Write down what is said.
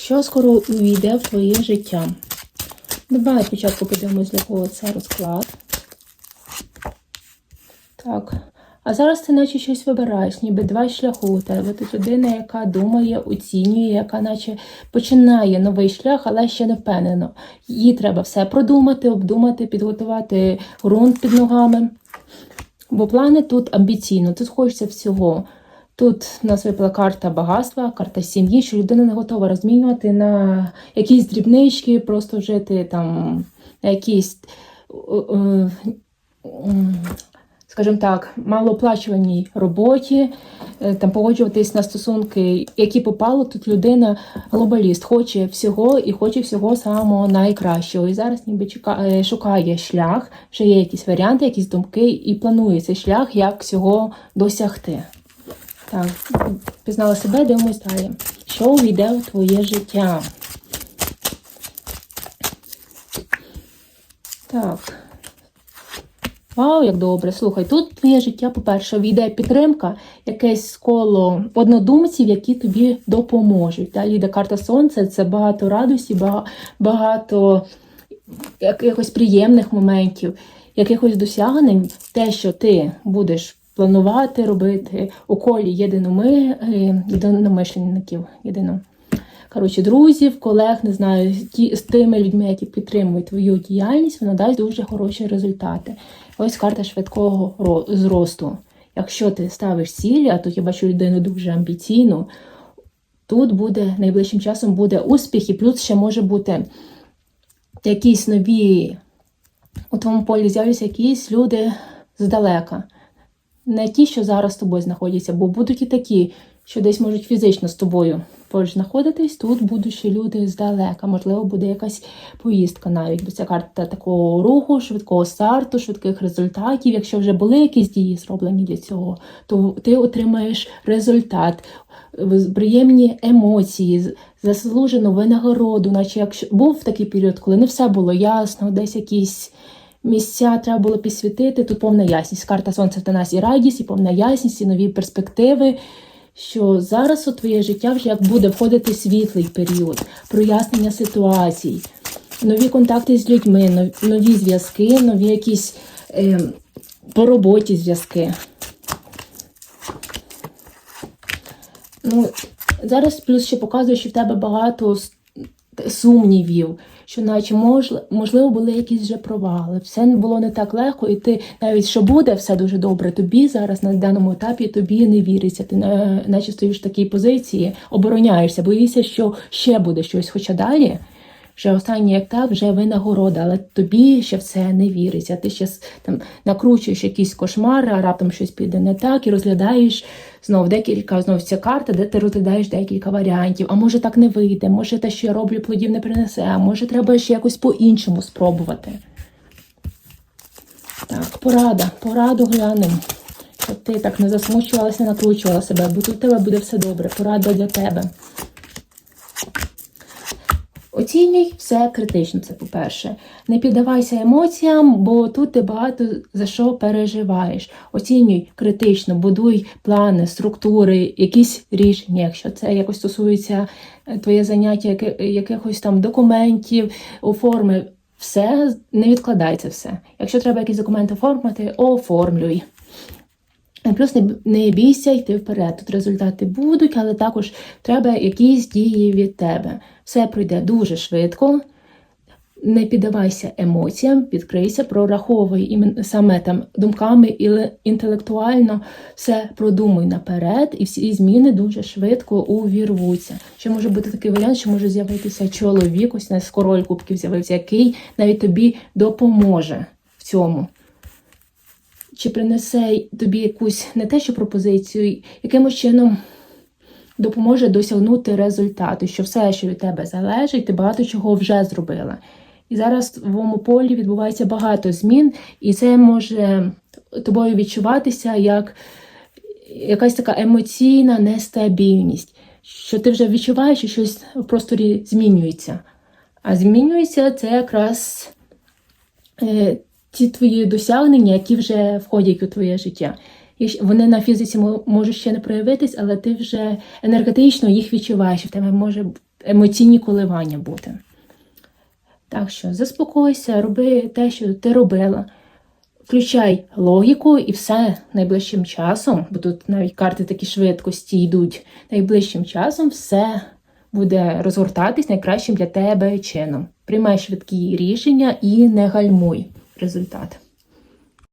що скоро увійде в твоє життя. Давай спочатку подивимось, для кого це розклад. Так. А зараз ти наче щось вибираєш, ніби два шляхи у тебе. Тут людина, яка думає, оцінює, яка наче починає новий шлях, але ще не впевнено. Їй треба все продумати, обдумати, підготувати ґрунт під ногами. Бо плани тут амбіційно, тут хочеться всього. Тут у нас випала карта багатства, карта сім'ї, що людина не готова розмінювати на якісь дрібнички, просто жити там на якісь, е, е, скажімо так, малооплачуваній роботі, е, там погоджуватись на стосунки, які попало. Тут людина глобаліст, хоче всього і хоче всього самого найкращого. І зараз ніби чекає, шукає шлях, вже є якісь варіанти, якісь думки, і планує цей шлях, як всього досягти. Так, пізнала себе, дивимось далі. Що увійде у твоє життя? Так. Вау, як добре. Слухай, тут твоє життя, по-перше, війде підтримка, якесь коло однодумців, які тобі допоможуть. Далі йде карта Сонця, це багато радості, багато якихось приємних моментів, якихось досягнень, те, що ти будеш планувати робити у колі єдиноми, е, єдиномишленників, єдино. Коротше, друзів, колег, не знаю, ті, з тими людьми, які підтримують твою діяльність, вона дасть дуже хороші результати. Ось карта швидкого зросту. Якщо ти ставиш цілі, а тут я бачу людину дуже амбіційну, тут буде найближчим часом буде успіх, і плюс ще може бути якісь нові у твоєму полі з'являться якісь люди здалека. Не ті, що зараз з тобою знаходяться, бо будуть і такі, що десь можуть фізично з тобою поруч знаходитись. Тут будуть ще люди здалека. Можливо, буде якась поїздка навіть, бо це карта такого руху, швидкого старту, швидких результатів. Якщо вже були якісь дії зроблені для цього, то ти отримаєш результат, приємні емоції, заслужену винагороду, наче якщо був такий період, коли не все було ясно, десь якісь місця треба було підсвітити. Тут повна ясність. Карта сонця в нас і радість, і повна ясність, і нові перспективи. Що зараз у твоє життя вже як буде входити світлий період, прояснення ситуацій, нові контакти з людьми, нові зв'язки, нові якісь е, по роботі зв'язки. Ну, зараз плюс ще показує, що в тебе багато сумнівів, що наче мож, можливо були якісь вже провали. Все було не так легко, і ти навіть що буде все дуже добре. Тобі зараз на даному етапі тобі не віриться. Ти на- наче стоїш в такій позиції, обороняєшся, боїшся, що ще буде щось. Хоча далі. Вже останній як так, вже винагорода, але тобі ще в це не віриться. Ти ще там накручуєш якісь кошмари, а раптом щось піде не так, і розглядаєш знов декілька, знов ця карта, де ти розглядаєш декілька варіантів. А може так не вийде, може те, що я роблю, плодів не принесе, а може треба ще якось по-іншому спробувати. Так, порада, пораду глянемо. Щоб ти так не засмучувалася, накручувала себе, бо тут у тебе буде все добре. Порада для тебе. Оцінюй все критично, це по-перше. Не піддавайся емоціям, бо тут ти багато за що переживаєш. Оцінюй критично, будуй плани, структури, якісь рішення, якщо це якось стосується е, твоє заняття, якихось там документів, оформи. Все, не відкладай все. Якщо треба якісь документи оформити, оформлюй. І Плюс не, не бійся йти вперед. Тут результати будуть, але також треба якісь дії від тебе. Все пройде дуже швидко. Не піддавайся емоціям, відкрийся, прораховуй імен- саме там думками і інтелектуально все продумуй наперед, і всі зміни дуже швидко увірвуться. Ще може бути такий варіант, що може з'явитися чоловік, ось на король кубків з'явився, який навіть тобі допоможе в цьому чи принесе тобі якусь не те, що пропозицію, якимось чином допоможе досягнути результату, що все, що від тебе залежить, ти багато чого вже зробила. І зараз в твоєму полі відбувається багато змін, і це може тобою відчуватися як якась така емоційна нестабільність, що ти вже відчуваєш, що щось в просторі змінюється. А змінюється це якраз е, ті твої досягнення, які вже входять у твоє життя. І вони на фізиці можуть ще не проявитись, але ти вже енергетично їх відчуваєш. В тебе може емоційні коливання бути. Так що заспокойся, роби те, що ти робила. Включай логіку і все найближчим часом, бо тут навіть карти такі швидкості йдуть. Найближчим часом все буде розгортатись найкращим для тебе чином. Приймай швидкі рішення і не гальмуй результат.